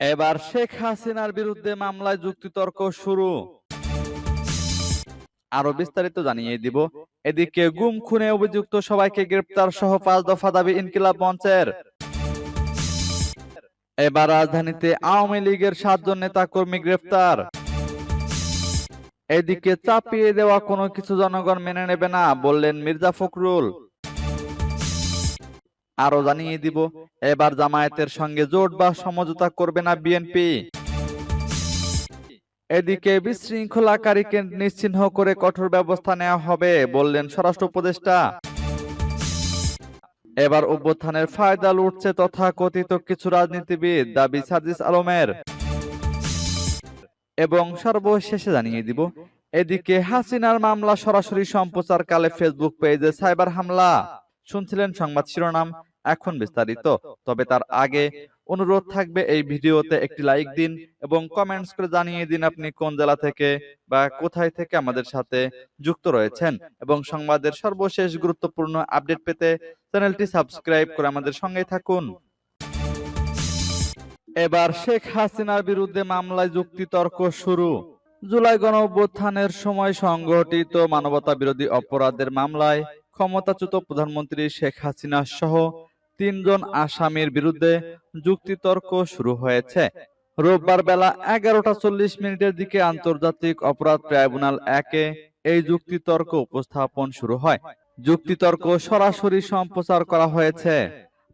এবার শেখ হাসিনার বিরুদ্ধে মামলায় যুক্তিতর্ক শুরু। আরও বিস্তারিত জানিয়ে দিব। এদিকে গুম খুনে অভিযুক্ত সবাইকে গ্রেপ্তার সহ পাঁচ দফা দাবি ইনকিলাব মঞ্চের। এবার রাজধানীতে আওয়ামী লীগের সাতজন নেতা কর্মী গ্রেপ্তার। এদিকে চাপিয়ে দেওয়া কোনো কিছু জনগণ মেনে নেবে না, বললেন মির্জা ফখরুল। আরও জানিয়ে দিব, এবার জামায়াতের সঙ্গে জোট বা সমঝোতা করবে না বিএনপি। এদিকে বিশৃঙ্খলাকারীকে নিশ্চিহ্ন করে কঠোর ব্যবস্থা নেওয়া হবে, বললেন স্বরাষ্ট্র উপদেষ্টা। এবার অভ্যুত্থানের ফায়দা লুটছে তথা কথিত কিছু রাজনীতিবিদ, দাবি সাজিস আলমের। এবং সর্বশেষে জানিয়ে দিব, এদিকে হাসিনার মামলা সরাসরি সম্প্রচারকালে ফেসবুক পেজে সাইবার হামলা। শুনছিলেন সংবাদ শিরোনাম এখন বিস্তারিত। তবে তার আগে অনুরোধ থাকবে এই ভিডিওতে একটি লাইক দিন এবং কমেন্টস করে জানিয়ে দিন আপনি কোন জেলা থেকে বা কোথায় থেকে আমাদের সাথে যুক্ত রয়েছেন এবং সংবাদের সর্বশেষ গুরুত্বপূর্ণ আপডেট পেতে চ্যানেলটি সাবস্ক্রাইব করে আমাদের সঙ্গে থাকুন। এবার শেখ হাসিনার বিরুদ্ধে মামলায় যুক্তিতর্ক শুরু। জুলাই গণ অভ্যুত্থানের সময় সংগঠিত মানবতা বিরোধী অপরাধের মামলায় ক্ষমতাচ্যুত প্রধানমন্ত্রী শেখ হাসিনা সহ তিনজন আসামির বিরুদ্ধে যুক্তিতর্ক শুরু হয়েছে। রোববার বেলা এগারোটা চল্লিশ মিনিটের দিকে আন্তর্জাতিক অপরাধ ট্রাইব্যুনাল একে এই যুক্তিতর্ক উপস্থাপন শুরু হয়। যুক্তিতর্ক সরাসরি সম্প্রচার করা হয়েছে।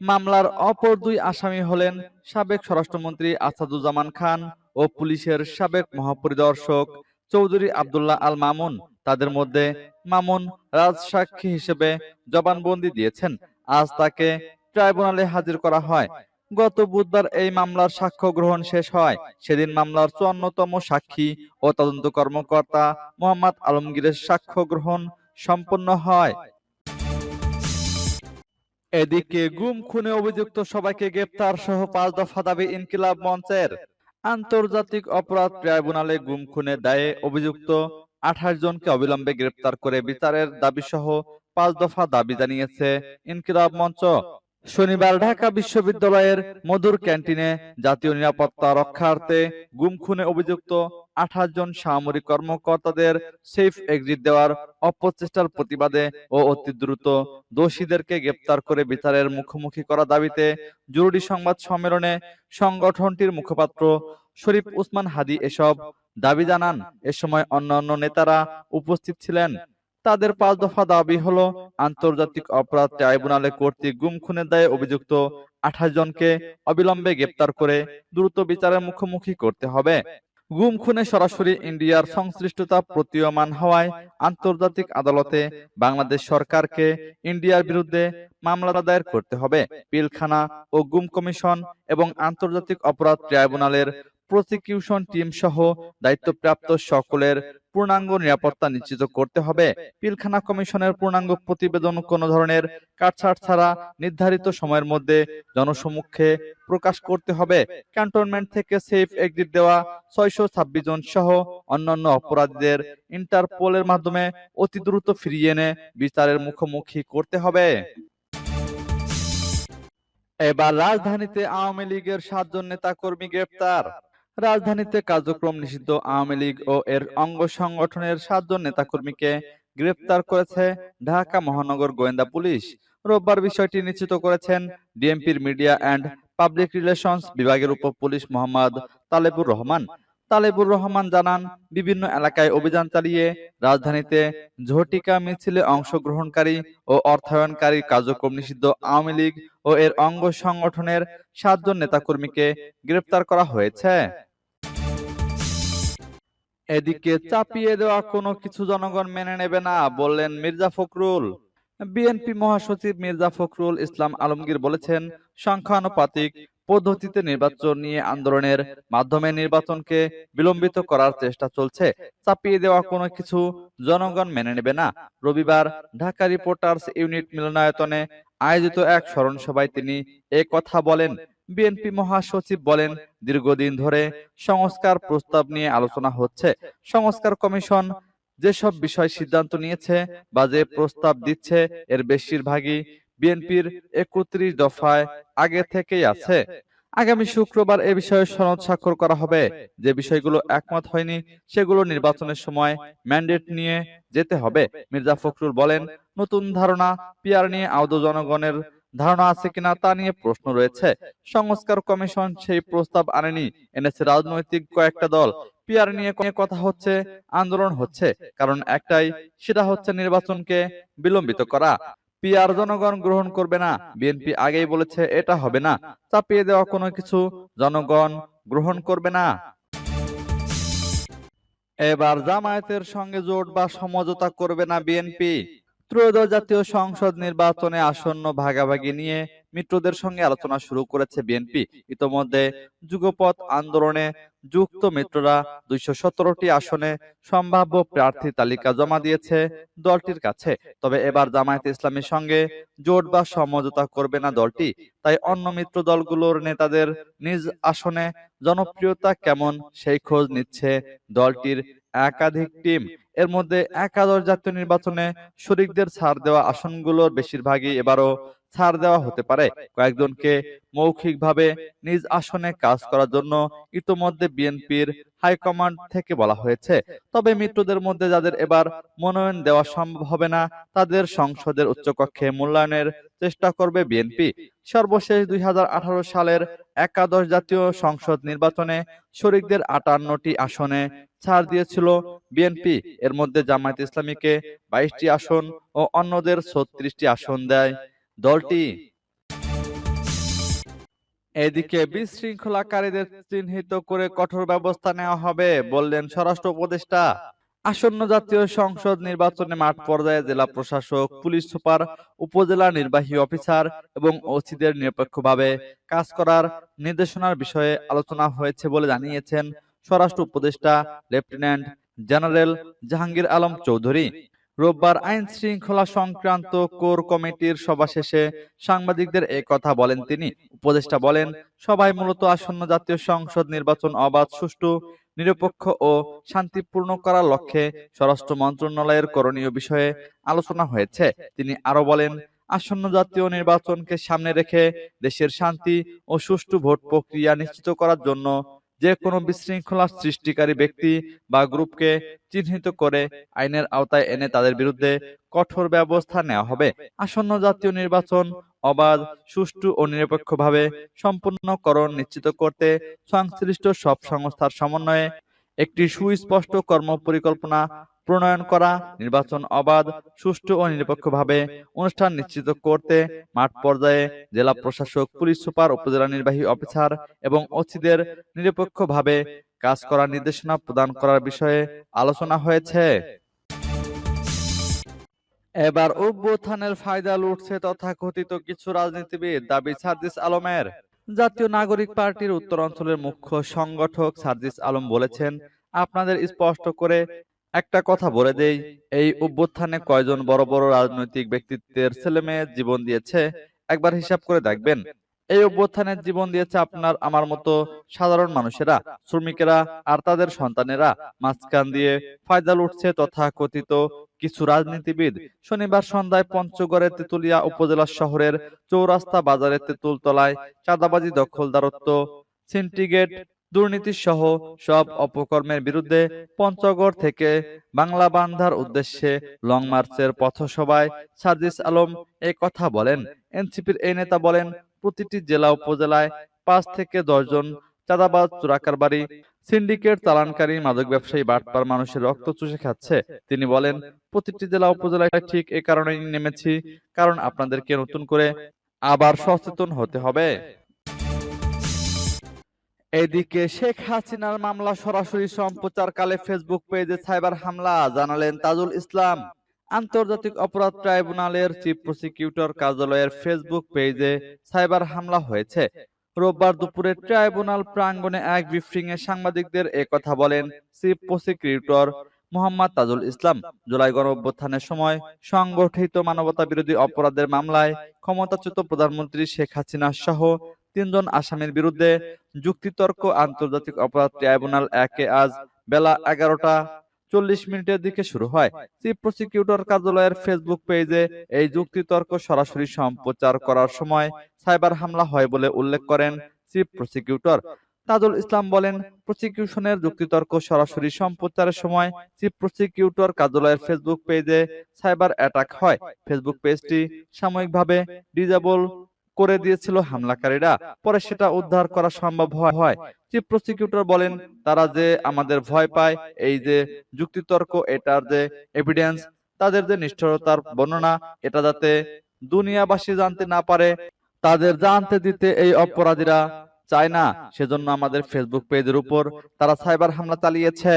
মামলার অপর দুই আসামি হলেন সাবেক স্বরাষ্ট্রমন্ত্রী আসাদুজ্জামান খান ও পুলিশের সাবেক মহাপরিদর্শক চৌধুরী আব্দুল্লাহ আল মামুন। তাদের মধ্যে মামুন রাজসাক্ষী হিসেবে জবানবন্দি দিয়েছেন। আজ তাকে ট্রাইব্যুনালে হাজির করা হয়। গত বুধবার এই মামলার সাক্ষ্য গ্রহণ শেষ হয়। সেদিন মামলার চুয়ান্নতম সাক্ষী ও তদন্ত কর্মকর্তা মোহাম্মদ আলমগীরের সাক্ষ্য গ্রহণ সম্পন্ন হয়। এদিকে গুম, খুনে অভিযুক্ত সবাইকে গ্রেপ্তার সহ পাঁচ দফা দাবি ইনকিলাব মঞ্চের। আন্তর্জাতিক অপরাধ ট্রাইব্যুনালে গুম খুনের দায়ে অভিযুক্ত আঠাশ জনকে অবিলম্বে গ্রেপ্তার করে বিচারের দাবি সহ পাঁচ দফা দাবি জানিয়েছে ইনকিলাব মঞ্চ। শনিবার ঢাকা বিশ্ববিদ্যালয়ের মধুর ক্যান্টিনে জাতীয় নিরাপত্তা রক্ষার্থে গুম খুনে অভিযুক্ত আঠাশ জন সামরিক কর্মকর্তাদের সেফ এক্সিট দেওয়ার অপচেষ্টার প্রতিবাদে ও অতি দ্রুত দোষীদেরকে গ্রেপ্তার করে বিচারের মুখোমুখি করা দাবিতে জরুরি সংবাদ সম্মেলনে সংগঠনটির মুখপাত্র শরীফ উসমান হাদি এসব দাবি জানান। এ সময় অন্যান্য নেতারা উপস্থিত ছিলেন। তাদের পাঁচ দফা দাবি হলো আন্তর্জাতিক অপরাধ ট্রাইব্যুনালে কর্তৃক গুম খুনের দায়ে অভিযুক্ত আঠাশ জনকে অবিলম্বে গ্রেপ্তার করে দ্রুত বিচারের মুখোমুখি করতে হবে। গুম খুনে সরাসরি ইন্ডিয়ার সংশ্লিষ্টতা প্রতীয়মান হওয়ায় আন্তর্জাতিক আদালতে বাংলাদেশ সরকারকে ইন্ডিয়ার বিরুদ্ধে মামলা দায়ের করতে হবে। পিলখানা ও গুম কমিশন এবং আন্তর্জাতিক অপরাধ ট্রাইব্যুনালের প্রসিকিউশন টিম সহ দায়িত্বপ্রাপ্ত সকলের পূর্ণাঙ্গ নিরাপত্তা নিশ্চিত করতে হবে। পিলখানা কমিশনের পূর্ণাঙ্গ প্রতিবেদন কোন ধরনের কাটছাট ছাড়া নির্ধারিত সময়ের মধ্যে জনসমক্ষে প্রকাশ করতে হবে। ক্যান্টনমেন্ট থেকে সেফ এক্সিট দেওয়া ছয়শো ছাব্বিশ জন সহ অন্যান্য অপরাধীদের ইন্টারপোলের মাধ্যমে অতি দ্রুত ফিরিয়ে এনে বিচারের মুখোমুখি করতে হবে। এবার রাজধানীতে আওয়ামী লীগের সাতজন নেতা কর্মী গ্রেপ্তার। রাজধানীতে কার্যক্রম নিষিদ্ধ আওয়ামী লীগ ও এর অঙ্গ সংগঠনের সাতজন নেতাকর্মীকে গ্রেপ্তার করেছে ঢাকা মহানগর গোয়েন্দা পুলিশ। রোববার বিষয়টি নিশ্চিত করেছেন ডিএমপির মিডিয়া অ্যান্ড পাবলিক রিলেশনস বিভাগের উপ পুলিশ মোহাম্মদ তালেবুর রহমান। তালেবুর রহমান জানান, বিভিন্ন এলাকায় অভিযান চালিয়ে রাজধানীতে ঝটিকা মিছিলে অংশগ্রহণকারী ও অর্থায়নকারী কার্যক্রম নিষিদ্ধ আওয়ামী লীগ ও এর অঙ্গ সংগঠনের সাতজন নেতাকর্মীকে গ্রেপ্তার করা হয়েছে। এদিকে চাপিয়ে দেওয়া কোনো কিছু জনগণ মেনে নেবে না বললেন মির্জা ফখরুল। বিএনপি মহাসচিব মির্জা ফখরুল ইসলাম আলমগীর বলেছেন, সংখ্যানুপাতিক পদ্ধতিতে নির্বাচন নিয়ে আন্দোলনের মাধ্যমে নির্বাচনকে বিলম্বিত করার চেষ্টা চলছে। চাপিয়ে দেওয়া কোনো কিছু জনগণ মেনে নেবে না। রবিবার ঢাকা রিপোর্টার্স ইউনিট মিলনায়তনে আয়োজিত এক স্মরণ সভায় তিনি এ কথা বলেন। বিএনপি মহাসচিব বলেন, দীর্ঘদিন ধরে সংস্কার প্রস্তাব নিয়ে আলোচনা হচ্ছে। সংস্কার কমিশন যেসব বিষয় সিদ্ধান্ত নিয়েছে বা যে প্রস্তাব দিচ্ছে, এর বেশিরভাগই বিএনপির একত্রিশ দফায় আগে থেকেই আছে। আগামী শুক্রবার এ বিষয়ে সনদ স্বাক্ষর করা হবে। যে বিষয়গুলো একমত হয়নি, সেগুলো নির্বাচনের সময় ম্যান্ডেট নিয়ে যেতে হবে। মির্জা ফখরুল বলেন, নতুন ধারণা পিয়ার নিয়ে আদৌ জনগণের ধারণা আছে কিনা তা নিয়ে প্রশ্ন রয়েছে। সংস্কার কমিশন সেই প্রস্তাব আনেনি। এনেছে রাজনৈতিক কয়েকটা দল পিয়ার নিয়ে কথা হচ্ছে, আন্দোলন হচ্ছে। কারণ একটাই, সেটা হচ্ছে নির্বাচনকে বিলম্বিত করা। পিয়ার জনগণ গ্রহণ করবে না। বিএনপি আগেই বলেছে, এটা হবে না। চাপিয়ে দেওয়া কোনো কিছু জনগণ গ্রহণ করবে না। এবার জামায়াতের সঙ্গে জোট বা সমঝোতা করবে না বিএনপি। ত্রয়োদশ জাতীয় সংসদ নির্বাচনে আসন্ন ভাগাভাগি নিয়ে মিত্রদের সঙ্গে আলোচনা শুরু করেছে বিএনপি। ইতোমধ্যে যুগপথ আন্দোলনে যুক্ত মিত্ররা দুইশো সতেরোটি আসনে সম্ভাব্য প্রার্থী তালিকা জমা দিয়েছে দলটির কাছে। তবে এবার জামায়াত ইসলামীর সঙ্গে জোট বা সমঝোতা করবে না দলটি। তাই অন্য মিত্র দলগুলোর নেতাদের নিজ আসনে জনপ্রিয়তা কেমন সেই খোঁজ নিচ্ছে দলটির একাধিক টিম। এর মধ্যে একাদশ জাতীয় নির্বাচনে শরিকদের ছাড় দেওয়া আসনগুলোর বেশিরভাগই এবারও ছাড় দেওয়া হতে পারে। কয়েকজনকে মৌখিকভাবে নিজ আসনে কাজ করার জন্য ইতোমধ্যে বিএনপির হাইকমান্ড থেকে বলা হয়েছে। তবে মিত্রদের মধ্যে যাদের এবার মনোনয়ন দেওয়া সম্ভব হবে না, তাদের সংসদের উচ্চকক্ষে মূল্যায়নের চেষ্টা করবে বিএনপি। সর্বশেষ দুই হাজার আঠারো সালের একাদশ জাতীয় সংসদ নির্বাচনে শরিকদের আটান্নটি আসনে ছাড় দিয়েছিল বিএনপি। এর মধ্যে জামায়াত ইসলামীকে বাইশটি আসন ও অন্যদের ছত্রিশটি আসন দেয় দলটি। এদিকে বিশৃঙ্খলাকারীদের চিহ্নিত করে কঠোর ব্যবস্থা নেওয়া হবে বললেন স্বরাষ্ট্র উপদেষ্টা। আসন্ন জাতীয় সংসদ নির্বাচনে মাঠ পর্যায়ে জেলা প্রশাসক পুলিশ সুপার উপজেলা নির্বাহী অফিসার এবং ওসিদের নিরপেক্ষভাবে কাজ করার নির্দেশনার বিষয়ে আলোচনা হয়েছে বলে জানিয়েছেন স্বরাষ্ট্র উপদেষ্টা লেফটেন্যান্ট জেনারেল জাহাঙ্গীর আলম চৌধুরী। রোববার আইন শৃঙ্খলা সংক্রান্ত কোর কমিটির সভা শেষে সাংবাদিকদের এ কথা বলেন তিনি। উপদেষ্টা বলেন সবাই মূলত আসন্ন জাতীয় সংসদ নির্বাচন অবাধ, সুষ্ঠু, নিরপেক্ষ ও শান্তিপূর্ণ করার লক্ষ্যে স্বরাষ্ট্র মন্ত্রণালয়ের করণীয় বিষয়ে আলোচনা হয়েছে। তিনি আরও বলেন, আসন্ন জাতীয় নির্বাচনকে সামনে রেখে দেশের শান্তি ও সুষ্ঠু ভোট প্রক্রিয়া নিশ্চিত করার জন্য যে কোনো বিশৃঙ্খলা সৃষ্টিকারী ব্যক্তি বা গ্রুপকে চিহ্নিত করে আইনের আওতায় এনে তাদের বিরুদ্ধে কঠোর ব্যবস্থা নেওয়া হবে। আসন্ন জাতীয় নির্বাচন অবাধ, সুষ্ঠু ও নিরপেক্ষভাবে সম্পূর্ণকরণ নিশ্চিত করতে সংশ্লিষ্ট সব সংস্থার সমন্বয়ে একটি সুস্পষ্ট কর্মপরিকল্পনা প্রণয়ন করা, নির্বাচন অবাধ, সুষ্ঠু ও নিরপেক্ষভাবে অনুষ্ঠান নিশ্চিত করতে মাঠ পর্যায়ে জেলা প্রশাসক, পুলিশ সুপার, উপজেলা নির্বাহী অফিসার এবং ওসিদের নিরপেক্ষভাবে কাজ করার নির্দেশনা প্রদান করার বিষয়ে আলোচনা হয়েছে। এবার অভ্যুত্থানের ফায়দা লুটছে তথাকথিত কিছু রাজনীতিবিদ, দাবি সার্জিস আলমের। জাতীয় নাগরিক পার্টির উত্তরাঞ্চলের মুখ্য সংগঠক সার্জিস আলম বলেছেন, আপনাদের স্পষ্ট করে একটা কথা বলে দেই এই অভ্যুত্থানে কয়জন বড় বড় রাজনৈতিক ব্যক্তিত্বের ছেলে মেয়ে জীবন দিয়েছে একবার হিসাব করে দেখবেন। এই অভ্যুত্থানের জীবন দিয়েছে আপনার আমার মতো সাধারণ মানুষেরা শ্রমিকেরা আর তাদের সন্তানেরা। মাঝখান দিয়ে ফায়দা লুটছে তথা কথিত কিছু রাজনীতিবিদ। শনিবার সন্ধ্যায় পঞ্চগড়ের তেতুলিয়া উপজেলা শহরের চৌরাস্তা বাজারের তেঁতুলতলায় চাঁদাবাজি দখলদারত্ব সিন্ডিকেট দুর্নীতি সহ সব অপকর্মের বিরুদ্ধে পঞ্চগড় থেকে বাংলা বান্ধার উদ্দেশ্যে লং মার্চের পথসভায় সার্জিস আলম এ কথা বলেন। এনসিপির এই নেতা বলেন, প্রতিটি জেলা উপজেলায় পাঁচ থেকে দশজন চাঁদাবাজ চোরাকারবারি সিন্ডিকেট চালানকারী, মাদক ব্যবসায়ী, বাটপার মানুষের রক্ত চুষে খাচ্ছে। তিনি বলেন, প্রতিটি জেলা উপজেলায় ঠিক এ কারণেই নেমেছি, কারণ আপনাদেরকে নতুন করে আবার সচেতন হতে হবে। এদিকে শেখ হাসিনার মামলা সরাসরি সম্প্রচারকালে ফেসবুক পেজে সাইবার হামলা, জানালেন তাজুল ইসলাম। আন্তর্জাতিক অপরাধ ট্রাইব্যুনালের চিফ প্রসিকিউটর কার্যালয়ের ফেসবুক পেজে সাইবার হামলা হয়েছে। রোববার দুপুরে ট্রাইব্যুনাল প্রাঙ্গণে এক ব্রিফিং এ সাংবাদিকদের কথা বলেন chief prosecutor Mohammad Tajul Islam. July গণঅভ্যুত্থানের সময় সংগঠিত মানবতা বিরোধী অপরাধের মামলায় ক্ষমতাচ্যুত প্রধানমন্ত্রী শেখ হাসিনা সহ তিনজন আসামির বিরুদ্ধে যুক্তিতর্ক আন্তর্জাতিক অপরাধ ট্রাইব্যুনাল একে আজ বেলা এগারোটা চল্লিশ মিনিটের দিকে শুরু হয়। চিফ প্রসিকিউটর কার্যালয়ের ফেসবুক পেজে এই যুক্তিতর্ক সরাসরি সম্প্রচার করার সময় সাইবার হামলা হয় বলে উল্লেখ করেন চিফ প্রসিকিউটর। তাজুল ইসলাম বলেন, প্রসিকিউশনের যুক্তিতর্ক সরাসরি সম্প্রচারের সময় চিফ প্রসিকিউটর কার্যালয়ের ফেসবুক পেজে সাইবার অ্যাটাক হয়। ফেসবুক পেজটি সাময়িকভাবে ডিজেবল করে দিয়েছিল হামলাকারীরা। পরে সেটা উদ্ধার করা সম্ভব হয়। চিফ প্রসিকিউটর বলেন, তারা যে আমাদের ভয় পায়, এই যে যুক্তিতর্ক, এটার যে এভিডেন্স তাদের যে নিষ্ঠুরতার বর্ণনা, এটা যাতে দুনিয়াবাসী জানতে না পারে, তাদের জানতে দিতে এই অপরাধীরা চায় না। সেজন্য আমাদের ফেসবুক পেজের উপর তারা সাইবার হামলা চালিয়েছে।